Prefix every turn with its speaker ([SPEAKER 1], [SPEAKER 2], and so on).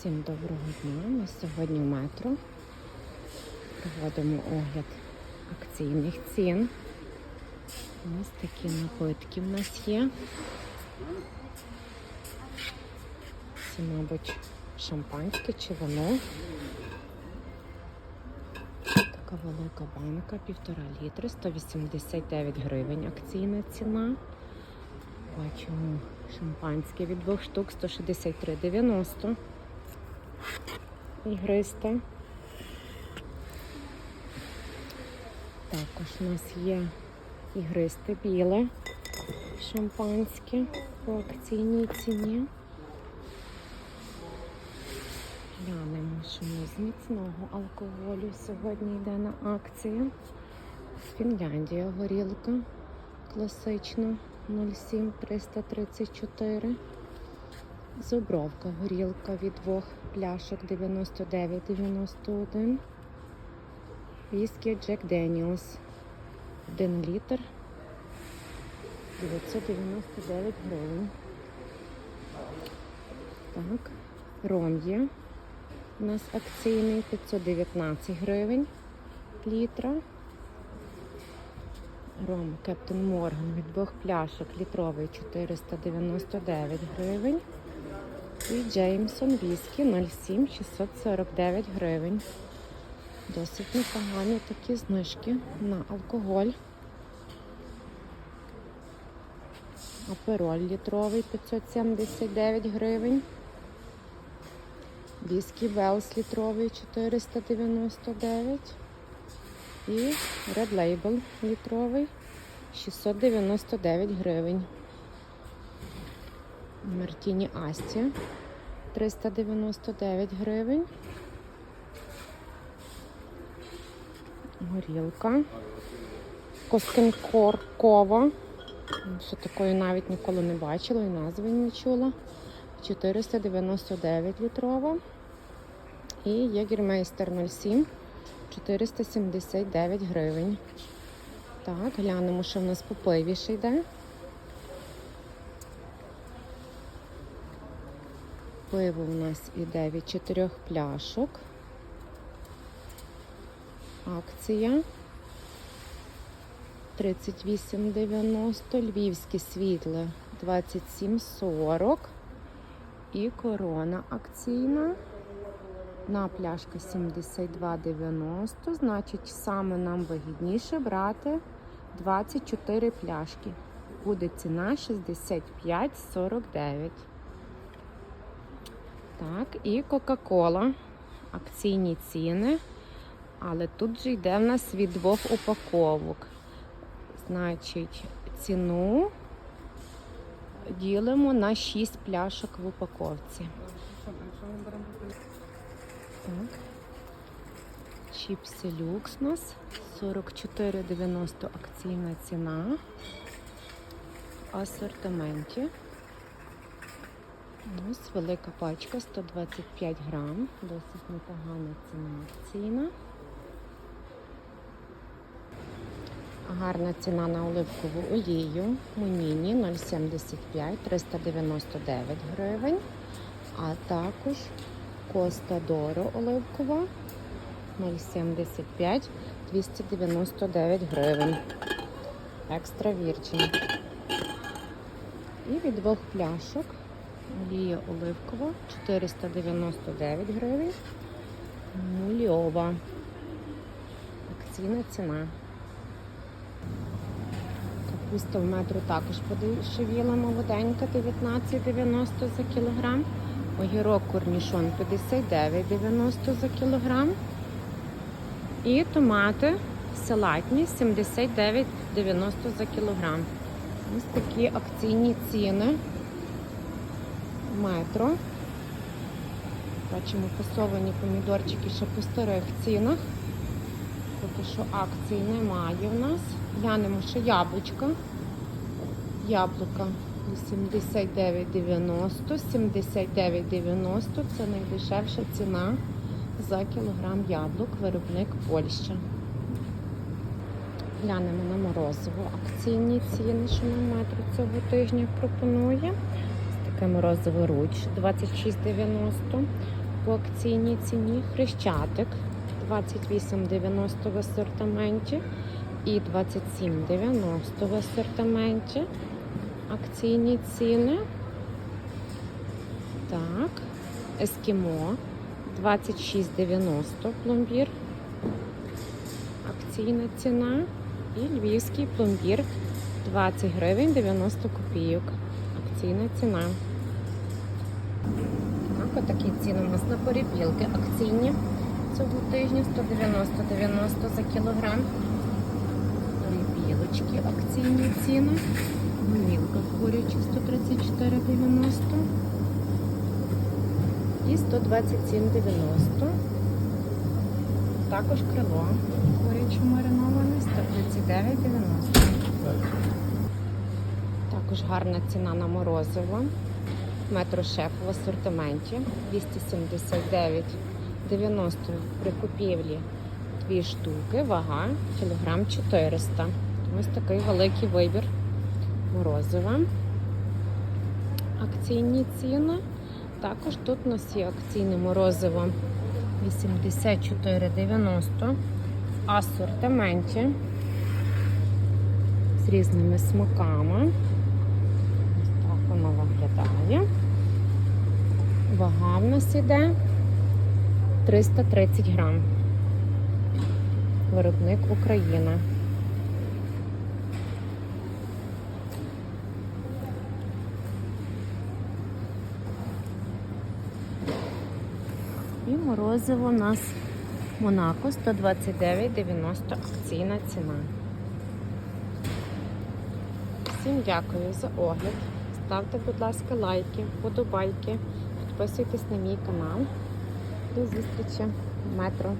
[SPEAKER 1] Всім доброго дня. Ми сьогодні в метро проводимо огляд акційних цін. Ось такі напитки в нас є. Це, мабуть, шампанське чи вино. Така велика банка, півтора літри, 189 гривень акційна ціна. Бачимо шампанське від двох штук 163,90. Ігристе. Також у нас є ігристе біле шампанське по акційній ціні. Глянемо, що ми з міцного алкоголю сьогодні йде на акцію. Фінляндія горілка класична 07 334. Зубровка горілка від двох пляшок 99,91. Віскі Джек Деніелс 1 літр 999 гривень. Так, ром є. У нас акційний 519 гривень літра. Ром Кептен Морган від двох пляшок літровий 499 гривень. І Джеймсон Віскі 07 649 гривень. Досить непогані такі знижки на алкоголь. Апероль літровий 579 гривень. Віскі Велс літровий 499 і Red Label літровий 699 гривень. Мартіні Асті 399 гривень. Горілка. Костенкоркова. Що такої навіть ніколи не бачила і назви не чула. 499 літрова. І Єгермейстер 07 479 гривень. Так, глянемо, що в нас по пиві йде. Пиво у нас іде від 4 пляшок. Акція 38,90, львівське світле 27,40 і корона акційна. На пляшка 72,90, значить, саме нам вигідніше брати 24 пляшки. Буде ціна 65,49. Так, і Кока-Кола. Акційні ціни. Але тут же йде в нас від двох упаковок. Значить, ціну ділимо на 6 пляшок в упаковці. Так. Чіпси люкс нас 44,90 акційна ціна. В асортименті. Ось велика пачка 125 грам. Досить непогана ціна акційна. Гарна ціна на оливкову олію. Моніні 0,75 399 гривень. А також Коста Доро оливкова 0,75 299 гривень. Екстра вірчин. І від двох пляшок олія оливкова 499 гривень. Мульова. Акційна ціна. Капуста в метро також подешевіла молоденька 19,90 за кілограм. Огірок корнішон 59,90 за кілограм. І томати салатні 79,90 за кілограм. Ось такі акційні ціни. Метро. Бачимо фасовані помідорчики ще по старих цінах. Поки що акцій немає в нас. Глянемо ще яблучка. Яблука 79,90, 79,90 це найдешевша ціна за кілограм яблук, виробник Польща. Глянемо на морозиво. Акційні ціни, що на метро цього тижня пропонує. Таке морозиво руч 26,90. по акційній ціні. Хрещатик 28,90 в асортименті і 27,90 в асортименті. Акційні ціни. Так, ескімо 26,90 пломбір. Акційна ціна. І львівський пломбір 20 гривень 90 копійок. Акційна ціна. Так, отакі ціни у нас на перепілки акційні цього тижня 190-90 за кілограм. Перепілочки акційні ціни. Голівка курячі 134,90 і 127,90. Також крило куряче мариноване 139,90. Також гарна ціна на морозиво. Метро шеф в асортименті 279,90 при купівлі дві штуки, вага кілограм 400. Ось такий великий вибір морозива. Акційні ціни. Також тут у нас є акційне морозиво 84,90 в асортименті з різними смаками. Воно виглядає. Вага в нас іде 330 грам. Виробник Україна. І морозиво у нас Монако 129,90 акційна ціна. Всім дякую за огляд. Ставте, будь ласка, лайки, подобайки, підписуйтесь на мій канал. До зустрічі в метро.